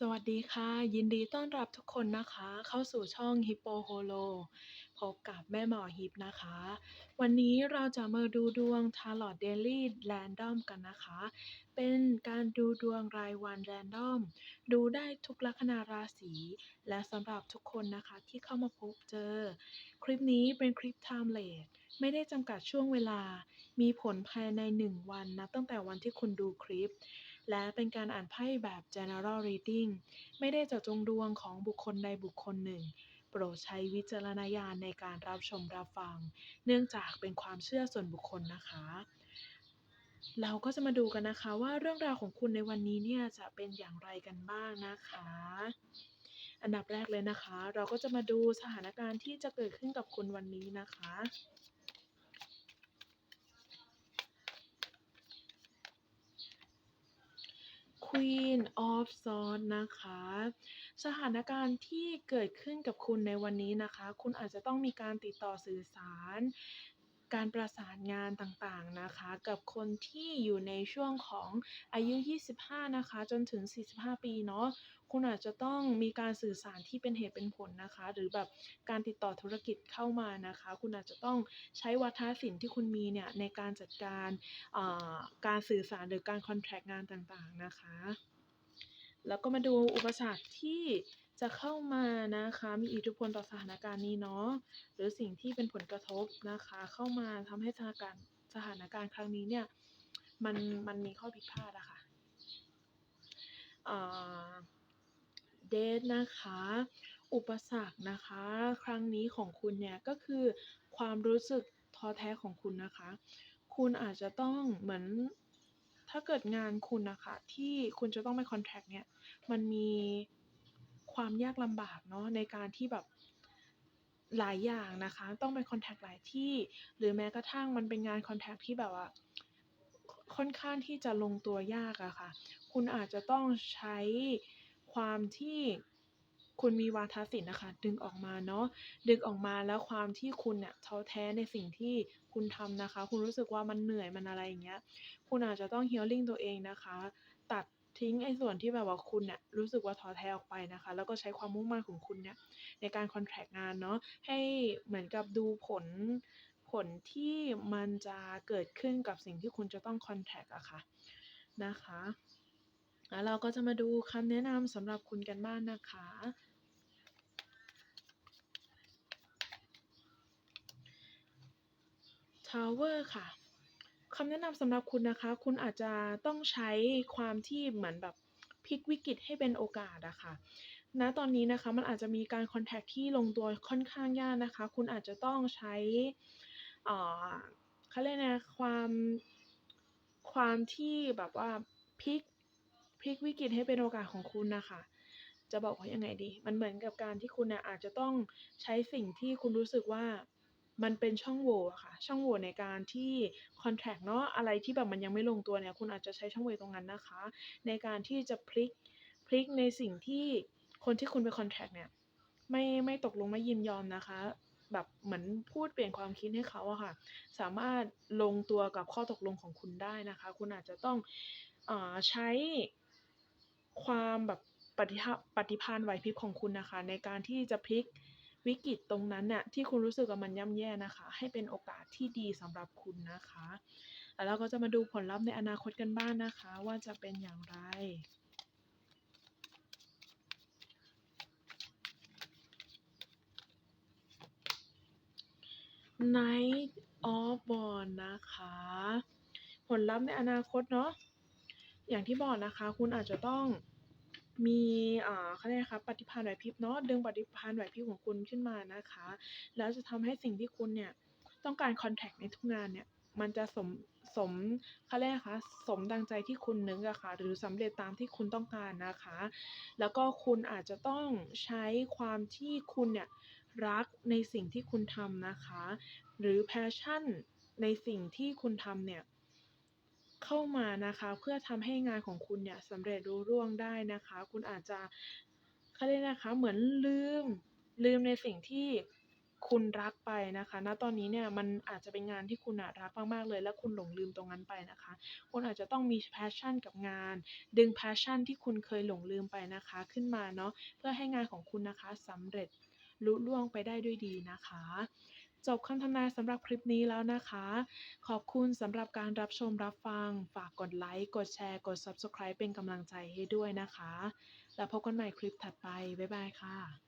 สวัสดีค่ะ ยินดีต้อนรับทุกคนนะคะ เข้าสู่ช่อง Hippo Holo พบกับแม่หมอฮิปนะคะ วันนี้เราจะมาดูดวง Tarot Daily Random กันนะคะ เป็นการดูดวงรายวัน Random ดูได้ทุกลัคนาราศี และสำหรับทุกคนนะคะที่เข้ามาพบเจอ คลิปนี้เป็นคลิป Timeless ไม่ได้จำกัดช่วงเวลา มีผลภายใน 1 วันนับตั้งแต่วันที่คุณดูคลิป และเป็นการอ่านไพ่แบบ general reading ไม่ได้เจาะจงดวงของบุคคลใดบุคคลหนึ่ง โปรดใช้วิจารณญาณในการรับชมรับฟัง เนื่องจากเป็นความเชื่อส่วนบุคคลนะคะ เราก็จะมาดูกันนะคะว่าเรื่องราวของคุณในวันนี้เนี่ยจะเป็นอย่างไรกันบ้างนะคะ อันดับแรกเลยนะคะ เราก็จะมาดูสถานการณ์ที่จะเกิดขึ้นกับคุณวันนี้นะคะ Queen of Swords นะคะ สถานการณ์ที่เกิดขึ้นกับคุณในวันนี้นะคะ คุณอาจจะต้องมีการติดต่อสื่อสาร การประสานงานต่างๆนะคะ กับคนที่อยู่ในช่วงของอายุ 25 นะคะ จนถึง 45 ปีเนาะคุณอาจจะต้องมีการสื่อสารที่เป็นเหตุเป็นผลนะคะ หรือแบบการติดต่อธุรกิจเข้ามานะคะ คุณอาจจะต้องใช้วาทศิลป์ที่คุณมีเนี่ยในการจัดการการสื่อสารหรือการคอนแทคงานต่างๆนะคะ แล้วก็มาดูอุปสรรคที่ จะเข้ามานะคะ มีอิทธิพลต่อสถานการณ์นี้เนาะหรือสิ่งที่เป็นผลกระทบนะคะ เข้ามาทำให้สถานการณ์สถานการณ์ครั้งนี้เนี่ยมันมันมีข้อผิดพลาดอะค่ะอ่าเดทนะคะ อุปสรรคนะคะ ครั้งนี้ของคุณเนี่ยก็คือความรู้สึกท้อแท้ของคุณนะคะ คุณอาจจะต้องเหมือนถ้าเกิดงานคุณนะคะ ที่คุณจะต้องไปคอนแทคเนี่ยมันมี ความยากลำบากเนาะในการที่แบบหลายอย่างนะคะ ต้องไปคอนแทคหลายที่ หรือแม้กระทั่งมันเป็นงานคอนแทคที่แบบว่าค่อนข้างที่จะลงตัวยากอะค่ะ คุณอาจจะต้องใช้ความที่คุณมีวาทศิลป์นะคะ ดึงออกมาเนาะดึงออกมาแล้วความที่คุณเนี่ยท้อแท้ในสิ่งที่คุณทำนะคะ คุณรู้สึกว่ามันเหนื่อยมันอะไรอย่างเงี้ย คุณอาจจะต้อง healing ตัวเองนะคะ ตัด ทิ้งไอ้ส่วนที่แบบว่าคุณเนี่ยรู้สึกว่าท้อแท้ออกไปนะคะ แล้วก็ใช้ความมุ่งมั่นของคุณเนี่ยในการคอนแทรคงานเนาะให้เหมือนกับดูผลผลที่มันจะเกิดขึ้นกับสิ่งที่คุณจะต้องคอนแทคอะค่ะนะคะแล้วเราก็จะมาดูคำแนะนำสำหรับคุณกันบ้างนะคะ Tower ค่ะ คำแนะนำสำหรับคุณนะคะ คุณอาจจะต้องใช้ความที่เหมือนแบบพลิกวิกฤตให้เป็นโอกาสอะค่ะณตอนนี้นะคะมันอาจจะมีการคอนแทคที่ลงตัวค่อนข้างยากนะคะ คุณอาจจะต้องใช้เขาเรียกนะความความที่แบบว่าพลิกพลิกวิกฤตให้เป็นโอกาสของคุณนะคะ จะบอกว่ายังไงดี มันเหมือนกับการที่คุณนะอาจจะต้องใช้สิ่งที่คุณรู้สึกว่า มันเป็นช่องโหว่อะค่ะ ช่องโหว่ในการที่คอนแทคเนาะอะไรที่แบบมันยังไม่ลงตัวเนี่ย คุณอาจจะใช้ช่องโหว่ตรงนั้นนะคะ ในการที่จะพลิกพลิกในสิ่งที่คนที่คุณไปคอนแทคเนี่ย ไม่ไม่ตกลงไม่ยินยอมนะคะ แบบเหมือนพูดเปลี่ยนความคิดให้เขาอะค่ะ สามารถลงตัวกับข้อตกลงของคุณได้นะคะ คุณอาจจะต้องอใช้ความแบบปฏิภาปฏิภาณไหวพริบของคุณนะคะ ในการที่จะพลิก วิกฤตตรงนั้นน่ะที่คุณรู้สึกว่ามันย่ำแย่นะคะ ให้เป็นโอกาสที่ดีสำหรับคุณนะคะแล้วเราก็จะมาดูผลลัพธ์ในอนาคตกันบ้างนะคะ ว่าจะเป็นอย่างไร Knight of Wands นะคะ ผลลัพธ์ในอนาคตเนาะอย่างที่บอกนะคะ คุณอาจจะต้อง มีอ่าเขาเรียกอะคะปฏิภาณไหวพริบเนาะดึงปฏิภาณไหวพริบของคุณขึ้นมานะคะ แล้วจะทำให้สิ่งที่คุณเนี่ยต้องการคอนแทคในทุกงานเนี่ยมันจะสมสมเขาเรียกอะคะสมดังใจที่คุณนึกอะค่ะหรือสำเร็จตามที่คุณต้องการนะคะ แล้วก็คุณอาจจะต้องใช้ความที่คุณเนี่ยรักในสิ่งที่คุณทำนะคะ หรือ passion ในสิ่งที่คุณทำเนี่ย เข้ามานะคะ เพื่อทำให้งานของคุณเนี่ยสำเร็จรุ่ร่วงได้นะคะ คุณอาจจะเขาเรียกนะคะเหมือนลืมลืมในสิ่งที่คุณรักไปนะคะณตอนนี้เนี่ยมันอาจจะเป็นงานที่คุณรักมากๆเลย และคุณหลงลืมตรงนั้นไปนะคะ คุณอาจจะต้องมี passion กับงาน ดึง passion ที่คุณเคยหลงลืมไปนะคะ ขึ้นมาเนาะเพื่อให้งานของคุณนะคะสำเร็จลุล่วงไปได้ด้วยดีนะคะ จบคำทำนายสำหรับคลิปนี้แล้วนะคะ ขอบคุณสำหรับการรับชมรับฟัง ฝากกดไลค์ กดแชร์ กด Subscribe เป็นกำลังใจให้ด้วยนะคะ แล้วพบกันใหม่คลิปถัดไป บ๊ายบายค่ะ